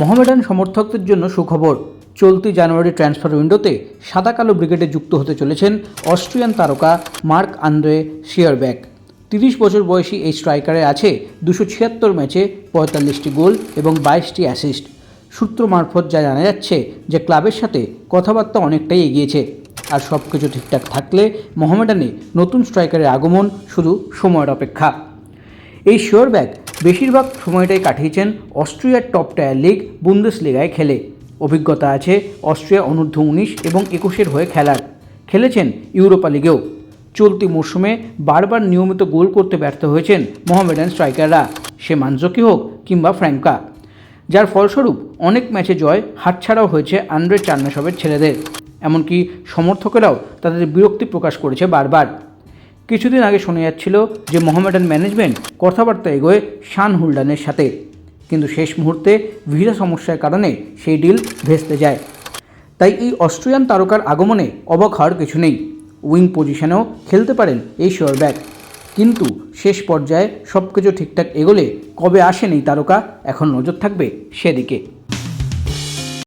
মোহামেডান সমর্থকদের জন্য সুখবর। চলতি জানুয়ারি ট্রান্সফার উইন্ডোতে সাদা কালো ব্রিগেডে যুক্ত হতে চলেছেন অস্ট্রিয়ান তারকা মার্ক আন্দ্রে শিয়ারব্যাক। তিরিশ বছর বয়সী এই স্ট্রাইকারে আছে দুশো ছিয়াত্তর ম্যাচে পঁয়তাল্লিশটি গোল এবং বাইশটি অ্যাসিস্ট সূত্র মারফত যা জানা যাচ্ছে যে ক্লাবের সাথে কথাবার্তা অনেকটাই এগিয়েছে। আর সব কিছু ঠিকঠাক থাকলে মোহামেডানে নতুন স্ট্রাইকারের আগমন শুধু সময়ের অপেক্ষা। এই শিওরব্যাক বেশিরভাগ সময়টাই কাটিয়েছেন অস্ট্রিয়ার টপ টায়ার লিগ বুন্দেস লিগায় খেলে। অভিজ্ঞতা আছে অস্ট্রিয়া অনূর্ধ্ব উনিশ এবং একুশের হয়ে খেলার। খেলেছেন ইউরোপা লিগেও চলতি মরশুমে বারবার নিয়মিত গোল করতে ব্যর্থ হয়েছেন মোহামেডান স্ট্রাইকাররা, সে মানজকি হোক কিংবা ফ্র্যাঙ্কা। যার ফলস্বরূপ অনেক ম্যাচে জয় হাতছাড়াও হয়েছে আন্দ্রে চান্নাসবের ছেলেদের। এমনকি সমর্থকেরাও তাদের বিরক্তি প্রকাশ করেছে বারবার। কিছুদিন আগে শোনা যাচ্ছিল যে মোহামেডান ম্যানেজমেন্ট কথাবার্তা এগোয় শান হুলডানের সাথে। কিন্তু শেষ মুহূর্তে ভিসা সমস্যার কারণে সেই ডিল ভেস্তে যায়। তাই এই অস্ট্রিয়ান তারকার আগমনে অবাক হওয়ার কিছু নেই। উইং পজিশনেও খেলতে পারেন এই শোরব্যাক কিন্তু শেষ পর্যায়ে সব কিছু ঠিকঠাক এগোলে কবে আসেন এই তারকা, এখন নজর থাকবে সেদিকে।